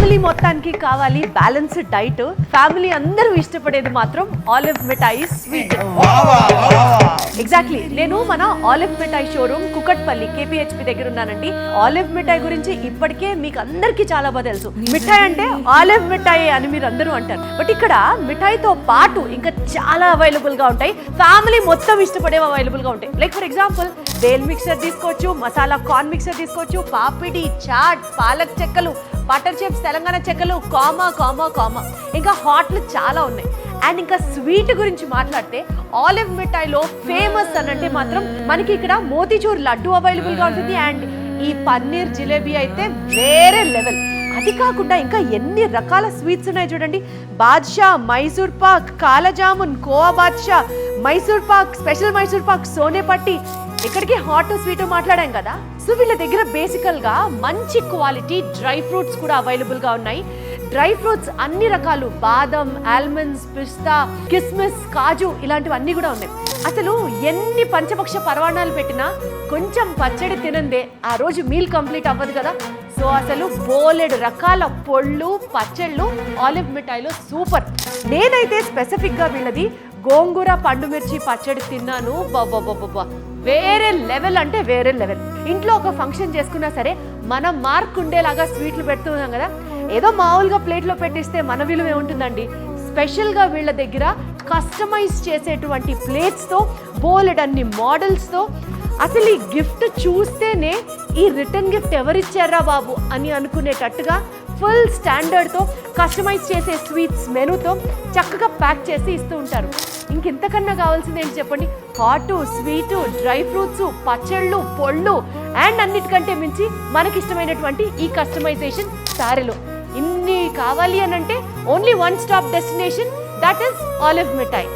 Family మొత్తానికి కావాలి balanced diet family అందరూ ఇష్టపడేది మాత్రం ఆలివ్ మిఠాయి స్వీట్ ఎగ్జాక్ట్లీ నేను మన Olive Mithai showroom Kukatpally KPHB దగ్గర ఉన్నానండి. ఆలివ్ మిఠాయి గురించి ఇప్పటికే మీకు అందరికీ చాలా బాగా తెలుసు. మిఠాయి అంటే ఆలివ్ మిఠాయి అని మీరు అందరూ అంటారు. బట్ ఇక్కడ మిఠాయితో పాటు ఇంకా చాలా అవైలబుల్గా ఉంటాయి. ఫ్యామిలీ మొత్తం ఇష్టపడేవి అవైలబుల్గా ఉంటాయి. Like for example bhel mixer తీసుకోవచ్చు మసాలా కార్న్ మిక్సర్ తీసుకోవచ్చు పాపిడి చాట్ పాలక్ చెక్కలు బటర్ చిప్స్ తెలంగాణ చెక్కలు కామా కామా కామా. ఇంకా హాట్లు చాలా ఉన్నాయి. అండ్ ఇంకా స్వీట్ గురించి మాట్లాడితే ఆలివ్ మిఠాయిలో ఫేమస్ అని అంటే మాత్రం మనకి ఇక్కడ మోతీచూర్ లడ్డు అవైలబుల్గా ఉంటుంది. అండ్ ఈ పన్నీర్ జిలేబీ అయితే వేరే లెవెల్ అది కాకుండా ఇంకా ఎన్ని రకాల స్వీట్స్ ఉన్నాయి చూడండి. బాద్షా మైసూర్ పాక్ కాలజామున్ కోవా బాద్షా మైసూర్ పాక్ స్పెషల్ మైసూర్ పాక్ సోనేపట్టి. ఇక్కడికి హాట్ స్వీట్ మాట్లాడాం కదా. సో వీళ్ళ దగ్గర బేసికల్గా మంచి క్వాలిటీ డ్రై ఫ్రూట్స్ కూడా అవైలబుల్గా ఉన్నాయి. డ్రై ఫ్రూట్స్ అన్ని రకాలు బాదం ఆల్మండ్స్ పిస్తా కిస్మిస్ కాజు ఇలాంటివన్నీ కూడా ఉన్నాయి. అసలు ఎన్ని పంచపక్ష పర్వాణాలు పెట్టినా కొంచెం పచ్చడి తినందే ఆ రోజు మీల్ కంప్లీట్ అవ్వదు కదా. సో అసలు బోలెడు రకాల పొళ్ళు పచ్చళ్ళు ఆలివ్ మిఠాయిలో సూపర్. నేనైతే స్పెసిఫిక్గా వీళ్ళది గోంగూర పండు మిర్చి పచ్చడి తిన్నాను. బాబా వేరే లెవెల్ అంటే వేరే లెవెల్. ఇంట్లో ఒక ఫంక్షన్ చేసుకున్నా సరే మనం మార్క్ ఉండేలాగా స్వీట్లు పెడుతున్నాం కదా. ఏదో మామూలుగా ప్లేట్లో పెట్టిస్తే మన విలువ ఏముంటుందండి స్పెషల్గా వీళ్ళ దగ్గర కస్టమైజ్ చేసేటువంటి ప్లేట్స్తో బోలెడన్ని మోడల్స్తో అసలు ఈ గిఫ్ట్ చూస్తేనే ఈ రిటర్న్ గిఫ్ట్ ఎవరిచ్చారా బాబు అని అనుకునేటట్టుగా ఫుల్ స్టాండర్డ్తో కస్టమైజ్ చేసే స్వీట్స్ మెనూతో చక్కగా ప్యాక్ చేసి ఇస్తూ ఉంటారు. ఇంకెంతకన్నా కావాల్సింది ఏంటి చెప్పండి? హాటు స్వీటు డ్రై ఫ్రూట్స్ పచ్చళ్ళు పొళ్ళు అండ్ అన్నిటికంటే మించి మనకిష్టమైనటువంటి ఈ కస్టమైజేషన్ శారీలు కావాలి అని అంటే only one stop destination that is Olive Mithai